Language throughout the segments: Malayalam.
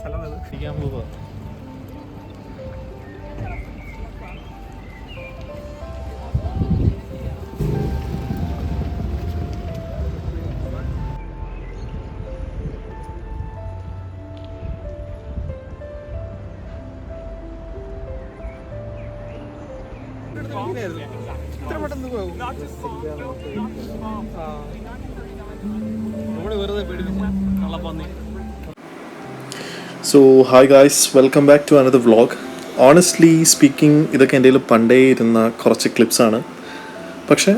സ്ഥലം അത്. ഇരിക്കാൻ പോവാ. ഇത്ര പെട്ടെന്ന് പോകും നമ്മൾ വെറുതെ പേടിപ്പിച്ച കള്ളപ്പന്നി. So hi guys welcome back to another vlog honestly speaking ഇതൊക്കെ എന്റെ കയ്യിൽ പണ്ടേ ഇരുന്ന കുറച്ച് ക്ലിപ്സാണ് പക്ഷേ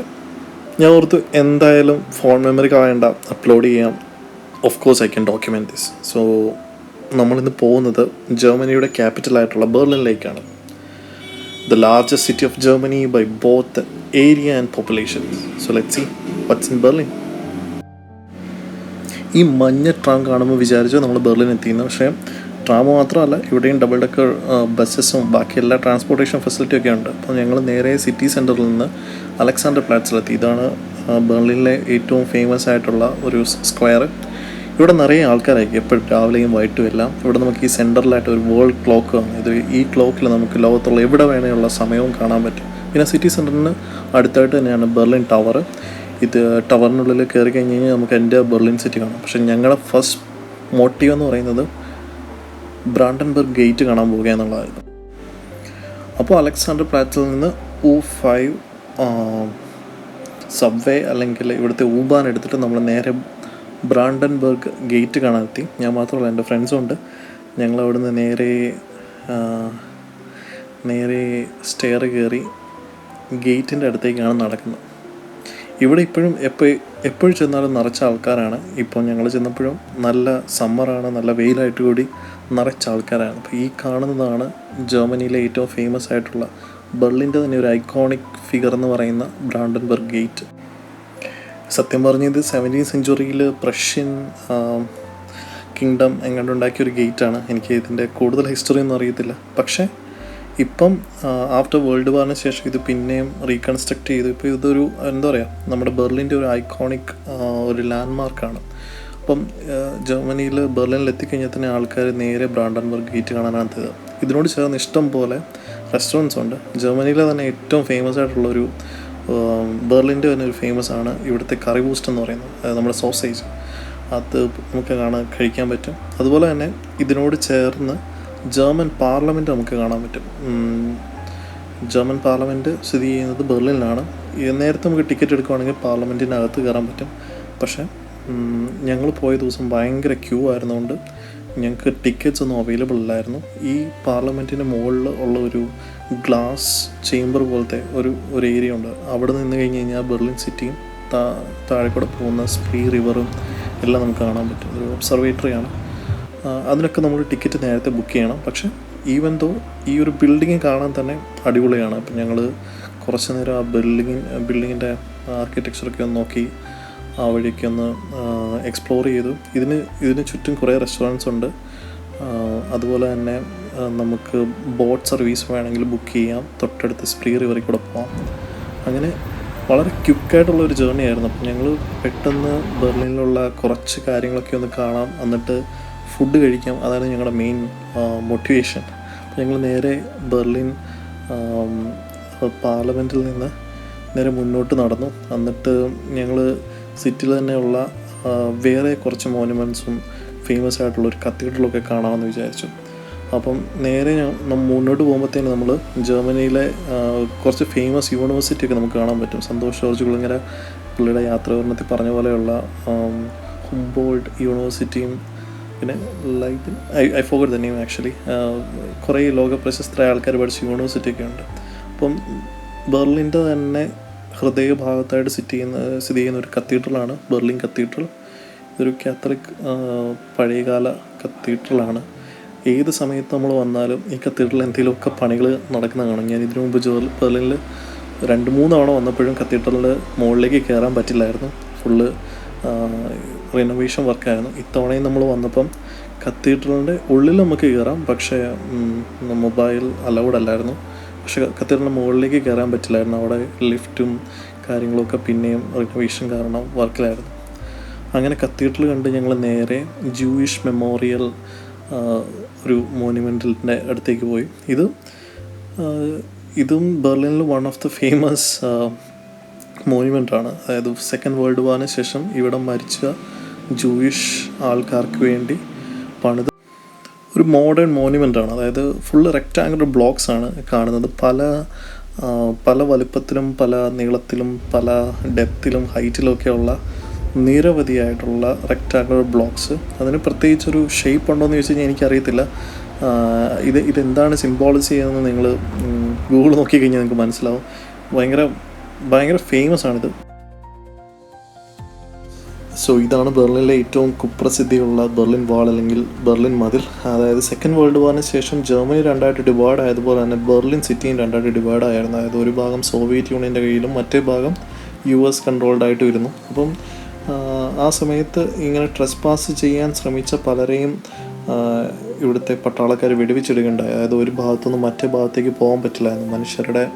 ഞാൻ ഓർത്ത് എന്തായാലും ഫോൺ മെമ്മറി കളയണ്ട അപ്ലോഡ് ചെയ്യാം. Of course I can document this so നമ്മളിന്ന് പോകുന്നത് ജർമ്മനിയുടെ ക്യാപിറ്റലായിട്ടുള്ള ബെർലിനിലേക്കാണ്. The largest city of Germany by both area and population so let see what's in Berlin ഈ മഞ്ഞ ട്രാം കാണുമ്പോൾ വിചാരിച്ചു നമ്മൾ ബെർലിൻ എത്തിയെന്ന്. പക്ഷേ ട്രാം മാത്രമല്ല ഇവിടെയും ഡബിൾ ഡെക്കർ ബസ്സസും ബാക്കി എല്ലാ ട്രാൻസ്പോർട്ടേഷൻ ഫെസിലിറ്റി ഒക്കെ ഉണ്ട്. അപ്പോൾ ഞങ്ങൾ നേരെ സിറ്റി സെന്ററിൽ നിന്ന് അലക്സാണ്ടർ പ്ലാറ്റ്സിലെത്തി ഇതാണ് ബെർലിനിലെ ഏറ്റവും ഫേമസ് ആയിട്ടുള്ള ഒരു സ്ക്വയർ ഇവിടെ നിറയെ ആൾക്കാരായിരിക്കും. എപ്പോഴും രാവിലെയും വൈകിട്ടും എല്ലാം. ഇവിടെ നമുക്ക് ഈ സെന്ററിലായിട്ട് ഒരു വേൾഡ് ക്ലോക്ക് വന്നു. ഇത് ഈ ക്ലോക്കിൽ നമുക്ക് ലോകത്തുള്ള എവിടെ വേണേലുള്ള സമയവും കാണാൻ പറ്റും. പിന്നെ സിറ്റി സെന്ററിന് അടുത്തായിട്ട് തന്നെയാണ് ബെർലിൻ ടവർ ഇത് ടവറിനുള്ളിൽ കയറി കഴിഞ്ഞ് കഴിഞ്ഞാൽ നമുക്ക് എന്റെ ബെർലിൻ സിറ്റി കാണാം. പക്ഷെ ഞങ്ങളുടെ ഫസ്റ്റ് മോട്ടീവ് എന്ന് പറയുന്നത് ബ്രാൻഡൻബർഗ് ഗേറ്റ് കാണാൻ പോവുക എന്നുള്ളതായിരുന്നു. അപ്പോൾ അലക്സാണ്ടർ പ്ലാറ്റിൽ നിന്ന് ഊ ഫൈവ് സബ്വേ അല്ലെങ്കിൽ ഇവിടുത്തെ ഊബാൻ എടുത്തിട്ട് നമ്മൾ നേരെ ബ്രാൻഡൻബർഗ് ഗേറ്റ് കാണാൻ എത്തി. ഞാൻ മാത്രമല്ല എന്റെ ഫ്രണ്ട്സും ഉണ്ട്. ഞങ്ങൾ അവിടുന്ന് നേരെ നേരെ സ്റ്റെയർ കയറി ഗേറ്റിന്റെ അടുത്തേക്കാണ് നടക്കുന്നത്. ഇവിടെ ഇപ്പോഴും എപ്പോൾ എപ്പോഴും ചെന്നാലും നിറച്ച ആൾക്കാരാണ്. ഇപ്പോൾ ഞങ്ങൾ ചെന്നപ്പോഴും നല്ല സമ്മറാണ് നല്ല വെയിലായിട്ട് കൂടി നിറച്ച ആൾക്കാരാണ്. അപ്പോൾ ഈ കാണുന്നതാണ് ജർമ്മനിയിലെ ഏറ്റവും ഫേമസ് ആയിട്ടുള്ള ബെർലിന്റെ തന്നെ ഒരു ഐക്കോണിക് ഫിഗർ എന്ന് പറയുന്ന ബ്രാൻഡൻബർഗ് ഗേറ്റ്. സത്യം പറഞ്ഞത് സെവന്റീൻ സെഞ്ചുറിയിൽ പ്രഷ്യൻ കിങ്ഡം എങ്ങാണ്ട് ഉണ്ടാക്കിയ ഒരു ഗേറ്റാണ്. എനിക്ക് ഇതിന്റെ കൂടുതൽ ഹിസ്റ്ററി ഒന്നും അറിയത്തില്ല. പക്ഷേ ഇപ്പം ആഫ്റ്റർ വേൾഡ് വാറിന് ശേഷം ഇത് പിന്നെയും റീകൺസ്ട്രക്ട് ചെയ്തു. ഇപ്പോൾ ഇതൊരു എന്താ പറയുക നമ്മുടെ ബെർലിന്റെ ഒരു ഐക്കോണിക് ഒരു ലാൻഡ് മാർക്കാണ് അപ്പം ജർമ്മനിയിൽ ബെർലിനിൽ എത്തിക്കഴിഞ്ഞാൽ തന്നെ ആൾക്കാർ നേരെ ബ്രാൻഡൻബർഗ് ഗേറ്റ് കാണാനാണ് എത്തിയത് ഇതിനോട് ചേർന്ന് ഇഷ്ടം പോലെ റെസ്റ്റോറന്റ്സ് ഉണ്ട്. ജർമ്മനിയിലെ തന്നെ ഏറ്റവും ഫേമസ് ആയിട്ടുള്ളൊരു ബെർലിന്റെ തന്നെ ഒരു ഫേമസ് ആണ് ഇവിടുത്തെ കറി ബൂസ്റ്റ് എന്ന് പറയുന്നത്. നമ്മുടെ സോസേജ് അത് നമുക്ക് കാണാൻ കഴിക്കാൻ പറ്റും. അതുപോലെ തന്നെ ഇതിനോട് ചേർന്ന് ജർമ്മൻ പാർലമെന്റ് നമുക്ക് കാണാൻ പറ്റും. ജർമ്മൻ പാർലമെന്റ് സ്ഥിതി ചെയ്യുന്നത് ബെർലിനിലാണ്. നേരത്തെ നമുക്ക് ടിക്കറ്റ് എടുക്കുവാണെങ്കിൽ പാർലമെന്റിനകത്ത് കയറാൻ പറ്റും. പക്ഷേ ഞങ്ങൾ പോയ ദിവസം ഭയങ്കര ക്യൂ ആയിരുന്നുകൊണ്ട് ഞങ്ങൾക്ക് ടിക്കറ്റ്സ് ഒന്നും അവൈലബിൾ അല്ലായിരുന്നു ഈ പാർലമെന്റിന്റെ മുകളിൽ ഉള്ള ഒരു ഗ്ലാസ് ചേംബർ പോലത്തെ ഒരു ഒരു ഏരിയ ഉണ്ട്. അവിടെ നിന്ന് കഴിഞ്ഞ് കഴിഞ്ഞാൽ ബെർലിൻ സിറ്റിയും താ താഴെ പോകുന്ന സ്പ്രീ റിവറും എല്ലാം നമുക്ക് കാണാൻ പറ്റും. ഒരു ഒബ്സർവേറ്ററിയാണ്. അതിനൊക്കെ നമ്മൾ ടിക്കറ്റ് നേരത്തെ ബുക്ക് ചെയ്യണം. പക്ഷെ ഈവൻ ദോ ഈ ഒരു ബിൽഡിങ് കാണാൻ തന്നെ അടിപൊളിയാണ്. അപ്പം ഞങ്ങൾ കുറച്ച് നേരം ആ ബിൽഡിങ് ബിൽഡിങ്ങിന്റെ ആർക്കിടെക്ചറൊക്കെ ഒന്ന് നോക്കി ആ വഴിയൊക്കെ ഒന്ന് എക്സ്പ്ലോർ ചെയ്തു. ഇതിന് ഇതിന് ചുറ്റും കുറേ റെസ്റ്റോറന്റ്സ് ഉണ്ട്. അതുപോലെ തന്നെ നമുക്ക് ബോട്ട് സർവീസ് വേണമെങ്കിൽ ബുക്ക് ചെയ്യാം. തൊട്ടടുത്ത് സ്പ്രീ റിവറിൽ കൂടെ പോകാം അങ്ങനെ വളരെ ക്യുക്കായിട്ടുള്ള ഒരു ജേർണി ആയിരുന്നു. അപ്പം ഞങ്ങൾ പെട്ടെന്ന് ബെർലിനിലുള്ള കുറച്ച് കാര്യങ്ങളൊക്കെ ഒന്ന് കാണാം. എന്നിട്ട് ഫുഡ് കഴിക്കാം. അതാണ് ഞങ്ങളുടെ മെയിൻ മോട്ടിവേഷൻ ഞങ്ങൾ നേരെ ബെർലിൻ പാർലമെന്റിൽ നിന്ന് നേരെ മുന്നോട്ട് നടന്നു. എന്നിട്ട് ഞങ്ങൾ സിറ്റിയിൽ തന്നെയുള്ള വേറെ കുറച്ച് മോനുമെന്റ്സും ഫേമസ് ആയിട്ടുള്ള ഒരു കത്തീഡ്രലൊക്കെ കാണാമെന്ന് വിചാരിച്ചു. അപ്പം നേരെ മുന്നോട്ട് പോകുമ്പോഴത്തേന് നമ്മൾ ജർമ്മനിയിലെ കുറച്ച് ഫേമസ് യൂണിവേഴ്സിറ്റി ഒക്കെ നമുക്ക് കാണാൻ പറ്റും. സന്തോഷ് ജോർജ് കുളങ്ങര പുള്ളിയുടെ യാത്രാവർണത്തിൽ പറഞ്ഞ പോലെയുള്ള ഹുംബോൾഡ് യൂണിവേഴ്സിറ്റിയും പിന്നെ light I I for the name actually. കുറേ ലോക പ്രശസ്തരായ ആൾക്കാർ പഠിച്ച യൂണിവേഴ്സിറ്റി ഒക്കെ ഉണ്ട്. അപ്പം ബെർലിന്റെ തന്നെ ഹൃദയഭാഗത്തായിട്ട് സിറ്റ് ചെയ്യുന്ന സ്ഥിതി ചെയ്യുന്ന ഒരു കത്തീഡ്രലാണ്. Berlin cathedral. ഇതൊരു കാത്തലിക് പഴയകാല കത്തീഡ്രലാണ്. ഏത് സമയത്ത് നമ്മൾ വന്നാലും ഈ കത്തീഡ്രലിൽ എന്തെങ്കിലുമൊക്കെ പണികൾ നടക്കുന്ന കാണും. ഞാൻ ഇതിനു മുമ്പ് ജോർ ബെർലിനിൽ രണ്ട് മൂന്ന് തവണ വന്നപ്പോഴും കത്തീഡ്രലിന്റെ മുകളിലേക്ക് കയറാൻ പറ്റില്ലായിരുന്നു. ഫുള്ള് റിനോവേഷൻ വർക്കായിരുന്നു ഇത്തവണയും നമ്മൾ വന്നപ്പം കത്തീഡ്രലിന്റെ ഉള്ളിൽ നമുക്ക് കയറാം പക്ഷേ മൊബൈൽ അലൗഡ് അല്ലായിരുന്നു. പക്ഷേ കത്തീഡ്രലിന്റെ മുകളിലേക്ക് കയറാൻ പറ്റില്ലായിരുന്നു. അവിടെ ലിഫ്റ്റും കാര്യങ്ങളൊക്കെ പിന്നെയും റിനോവേഷൻ കാരണം വർക്കിലായിരുന്നു. അങ്ങനെ കത്തീഡ്രൽ കണ്ട് ഞങ്ങൾ നേരെ ജൂയിഷ് മെമ്മോറിയൽ ഒരു മോനുമെന്റലിന്റെ അടുത്തേക്ക് പോയി. ഇത് ഇതും ബെർലിനിൽ വൺ ഓഫ് ദ ഫേമസ് മോനുമെന്റാണ് അതായത് സെക്കൻഡ് വേൾഡ് വാറിന് ശേഷം ഇവിടെ മരിച്ച ജൂയിഷ് ആൾക്കാർക്ക് വേണ്ടി പണിത ഒരു മോഡേൺ മോനുമെന്റ് ആണ്. അതായത് ഫുള്ള് റെക്റ്റാങ്കുലർ ബ്ലോക്സ് ആണ് കാണുന്നത്. പല പല വലുപ്പത്തിലും പല നീളത്തിലും പല ഡെപ്തിലും ഹൈറ്റിലും ഒക്കെ ഉള്ള നിരവധിയായിട്ടുള്ള റെക്റ്റാങ്കുലർ ബ്ലോക്സ് അതിന് പ്രത്യേകിച്ചൊരു ഷേപ്പ് ഉണ്ടോ എന്ന് ചോദിച്ചു കഴിഞ്ഞാൽ എനിക്കറിയത്തില്ല. ഇത് ഇതെന്താണ് സിംബോളിസ് ചെയ്യുന്നതെന്ന് നിങ്ങൾ ഗൂഗിൾ നോക്കിക്കഴിഞ്ഞാൽ നിങ്ങൾക്ക് മനസ്സിലാവും. ഭയങ്കര ഭയങ്കര ഫേമസ് ആണിത്. സോ ഇതാണ് ബെർലിനിലെ ഏറ്റവും കുപ്രസിദ്ധിയുള്ള ബെർലിൻ വാൾ അല്ലെങ്കിൽ ബെർലിൻ മതിൽ. അതായത് സെക്കൻഡ് വേൾഡ് വാറിന് ശേഷം ജർമ്മനി രണ്ടായിട്ട് ഡിവൈഡ് ആയതുപോലെ തന്നെ ബെർലിൻ സിറ്റിയും രണ്ടായിട്ട് ഡിവൈഡ് ആയിരുന്നു. അതായത് ഒരു ഭാഗം സോവിയറ്റ് യൂണിയന്റെ കയ്യിലും മറ്റേ ഭാഗം യു എസ് കൺട്രോൾഡ് ആയിട്ട് വരുന്നു. അപ്പം ആ, സമയത്ത് ഇങ്ങനെ ട്രെസ് പാസ് ചെയ്യാൻ ശ്രമിച്ച പലരെയും ഇവിടുത്തെ പട്ടാളക്കാർ വെടിവെച്ചിടുകയുണ്ടായി. അതായത് ഒരു ഭാഗത്തുനിന്ന് മറ്റേ ഭാഗത്തേക്ക് പോകാൻ പറ്റില്ലായിരുന്നു. മനുഷ്യരുടെ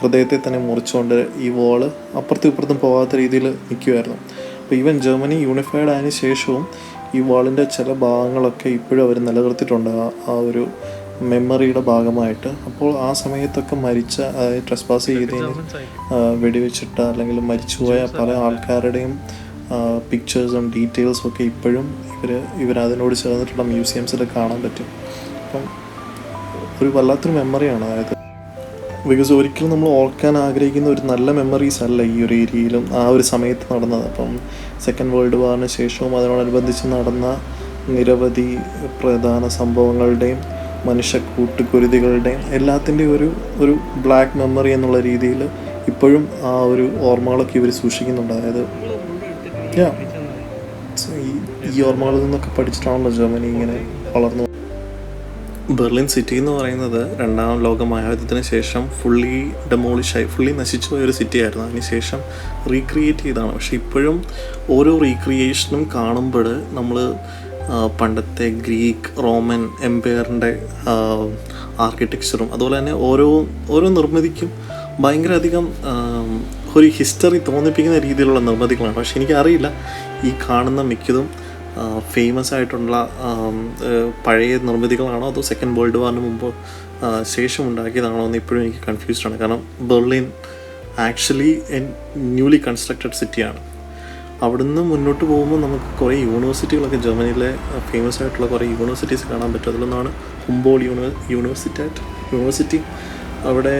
ഹൃദയത്തെ തന്നെ മുറിച്ചുകൊണ്ട് ഈ വോൾ അപ്പുറത്തും ഇപ്പുറത്തും പോകാത്ത രീതിയിൽ നിൽക്കുമായിരുന്നു അപ്പോൾ ഈവൻ ജർമ്മനി യൂണിഫൈഡ് ആയതിനു ശേഷവും ഈ വാളിന്റെ ചില ഭാഗങ്ങളൊക്കെ ഇപ്പോഴും അവർ നിലനിർത്തിയിട്ടുണ്ട്. ആ ഒരു മെമ്മറിയുടെ ഭാഗമായിട്ട്. അപ്പോൾ ആ സമയത്തൊക്കെ മരിച്ച അതായത് ട്രെസ് പാസ് ചെയ്തതിന് വെടിവെച്ചിട്ട അല്ലെങ്കിൽ മരിച്ചുപോയ പല ആൾക്കാരുടെയും പിക്ചേഴ്സും ഡീറ്റെയിൽസും ഒക്കെ ഇപ്പോഴും ഇവർ ഇവരതിനോട് ചേർന്നിട്ടുള്ള മ്യൂസിയംസിൽ കാണാൻ പറ്റും. അപ്പം ഒരു വല്ലാത്തൊരു മെമ്മറിയാണ് അതായത് ബിക്കോസ് ഒരിക്കലും നമ്മൾ ഓർക്കാൻ ആഗ്രഹിക്കുന്ന ഒരു നല്ല മെമ്മറീസ് അല്ല ഈ ഒരു ഏരിയയിലും ആ ഒരു സമയത്ത് നടന്നത്. അപ്പം സെക്കൻഡ് വേൾഡ് വാറിന് ശേഷവും അതിനോടനുബന്ധിച്ച് നടന്ന നിരവധി പ്രധാന സംഭവങ്ങളുടെയും മനുഷ്യ കൂട്ടുകുരുതികളുടെയും എല്ലാത്തിന്റെയും ഒരു ഒരു ബ്ലാക്ക് മെമ്മറി എന്നുള്ള രീതിയിൽ ഇപ്പോഴും ആ ഒരു ഓർമ്മകളൊക്കെ ഇവർ സൂക്ഷിക്കുന്നുണ്ട്. അതായത് ഈ ഓർമ്മകളിൽ നിന്നൊക്കെ പഠിച്ചിട്ടാണല്ലോ ജർമ്മനി ഇങ്ങനെ വളർന്നു ബെർലിൻ സിറ്റി എന്ന് പറയുന്നത് രണ്ടാം ലോക മഹായുദ്ധത്തിന് ശേഷം ഫുള്ളി ഡെമോളിഷായി ഫുള്ളി നശിച്ചു പോയ ഒരു സിറ്റി ആയിരുന്നു അതിനുശേഷം റീക്രിയേറ്റ് ചെയ്താണ് പക്ഷെ ഇപ്പോഴും ഓരോ റീക്രിയേഷനും കാണുമ്പോൾ നമ്മൾ പണ്ടത്തെ ഗ്രീക്ക് റോമൻ എംപയറിന്റെ ആർക്കിടെക്ചറും അതുപോലെ തന്നെ ഓരോ ഓരോ നിർമ്മിതിക്കും ഭയങ്കര അധികം ഒരു ഹിസ്റ്ററി തോന്നിപ്പിക്കുന്ന രീതിയിലുള്ള നിർമ്മിതികളാണ്. പക്ഷെ എനിക്കറിയില്ല ഈ കാണുന്ന മിക്കതും ഫേമസ് ആയിട്ടുള്ള പഴയ നിർമ്മിതികളാണോ അതോ സെക്കൻഡ് വേൾഡ് വാറിന് മുമ്പ് ശേഷം ഉണ്ടാക്കിയതാണോ എന്ന് ഇപ്പോഴും എനിക്ക് കൺഫ്യൂസ്ഡ് ആണ്. കാരണം ബെർലിൻ ആക്ച്വലി ന്യൂലി കൺസ്ട്രക്റ്റഡ് സിറ്റിയാണ് അവിടുന്ന് മുന്നോട്ട് പോകുമ്പോൾ നമുക്ക് കുറേ യൂണിവേഴ്സിറ്റികളൊക്കെ ജർമ്മനിയിലെ ഫേമസ് ആയിട്ടുള്ള കുറേ യൂണിവേഴ്സിറ്റീസ് കാണാൻ പറ്റും. അതിലൊന്നാണ് ഹുംബോൾ യൂണിവേ യൂണിവേഴ്സിറ്റി ആയിട്ട് യൂണിവേഴ്സിറ്റി അവിടെ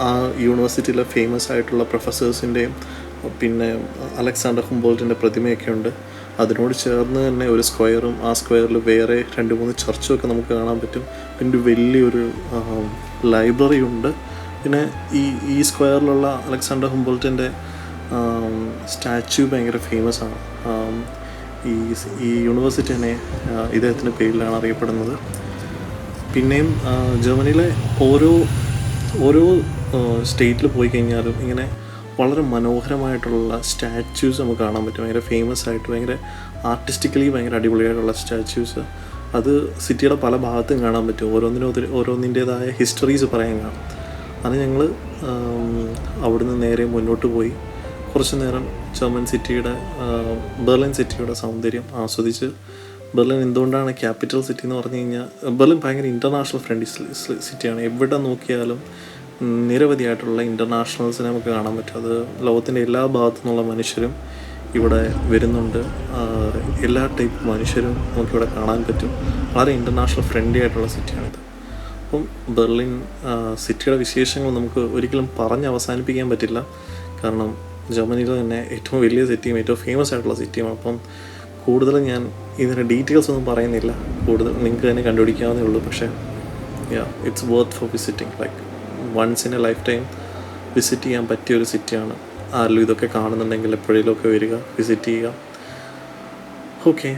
ആ യൂണിവേഴ്സിറ്റിയിലെ ഫേമസ് ആയിട്ടുള്ള പ്രൊഫസേഴ്സിന്റെയും പിന്നെ അലക്സാണ്ടർ ഹുംബോൾട്ടിന്റെ പ്രതിമയൊക്കെ ഉണ്ട്. അതിനോട് ചേർന്ന് തന്നെ ഒരു സ്ക്വയറും ആ സ്ക്വയറിൽ വേറെ രണ്ട് മൂന്ന് ചർച്ചും ഒക്കെ നമുക്ക് കാണാൻ പറ്റും. പിന്നെ വലിയൊരു ലൈബ്രറി ഉണ്ട്. പിന്നെ ഈ ഈ സ്ക്വയറിലുള്ള അലക്സാണ്ടർ ഹുംബോൾട്ടിന്റെ സ്റ്റാച്യു ഭയങ്കര ഫേമസ് ആണ്. ഈ ഈ യൂണിവേഴ്സിറ്റി തന്നെ ഇദ്ദേഹത്തിന്റെ പേരിലാണ് അറിയപ്പെടുന്നത്. പിന്നെയും ജർമ്മനിയിലെ ഓരോ ഓരോ സ്റ്റേറ്റിൽ പോയി കഴിഞ്ഞാലും ഇങ്ങനെ വളരെ മനോഹരമായിട്ടുള്ള സ്റ്റാച്യൂസ് നമുക്ക് കാണാൻ പറ്റും. ഭയങ്കര ഫേമസ് ആയിട്ട് ഭയങ്കര ആർട്ടിസ്റ്റിക്കലി ഭയങ്കര അടിപൊളിയായിട്ടുള്ള സ്റ്റാച്യൂസ് അത് സിറ്റിയുടെ പല ഭാഗത്തും കാണാൻ പറ്റും. ഓരോന്നിനും ഓരോന്നിന്റേതായ ഹിസ്റ്ററീസ് പറയാൻ കാണാം. അത് ഞങ്ങൾ അവിടുന്ന് നേരെ മുന്നോട്ട് പോയി. കുറച്ച് നേരം ജർമ്മൻ സിറ്റിയുടെ ബെർലിൻ സിറ്റിയുടെ സൗന്ദര്യം ആസ്വദിച്ച് ബെർലിൻ എന്തുകൊണ്ടാണ് ക്യാപിറ്റൽ സിറ്റി എന്ന് പറഞ്ഞു കഴിഞ്ഞാൽ ബെർലിൻ ഭയങ്കര ഇന്റർനാഷണൽ ഫ്രണ്ട്ലി സിറ്റിയാണ് എവിടെ നോക്കിയാലും നിരവധിയായിട്ടുള്ള ഇന്റർനാഷണൽസിനെ നമുക്ക് കാണാൻ പറ്റും. അത് ലോകത്തിന്റെ എല്ലാ ഭാഗത്തു നിന്നുള്ള മനുഷ്യരും ഇവിടെ വരുന്നുണ്ട്. എല്ലാ ടൈപ്പ് മനുഷ്യരും നമുക്കിവിടെ കാണാൻ പറ്റും. വളരെ ഇന്റർനാഷണൽ ഫ്രണ്ട്ലി ആയിട്ടുള്ള സിറ്റിയാണിത് അപ്പം ബെർലിൻ സിറ്റിയുടെ വിശേഷങ്ങൾ നമുക്ക് ഒരിക്കലും പറഞ്ഞ് അവസാനിപ്പിക്കാൻ പറ്റില്ല. കാരണം ജർമ്മനിയിൽ തന്നെ ഏറ്റവും വലിയ സിറ്റിയും ഏറ്റവും ഫേമസ് ആയിട്ടുള്ള സിറ്റിയും അപ്പം കൂടുതൽ ഞാൻ ഇതിന്റെ ഡീറ്റെയിൽസ് ഒന്നും പറയുന്നില്ല. കൂടുതൽ നിങ്ങൾക്ക് തന്നെ കണ്ടുപിടിക്കാവുന്നേ ഉള്ളൂ. പക്ഷേ yeah it's worth for visiting like once in a lifetime visit ചെയ്യാൻ പറ്റിയ ഒരു സിറ്റിയാണ് ആരെങ്കിലും ഇതൊക്കെ കാണുന്നുണ്ടെങ്കിൽ എപ്പോഴേലും ഒക്കെ വരിക വിസിറ്റ് ചെയ്യുക. ഓക്കെ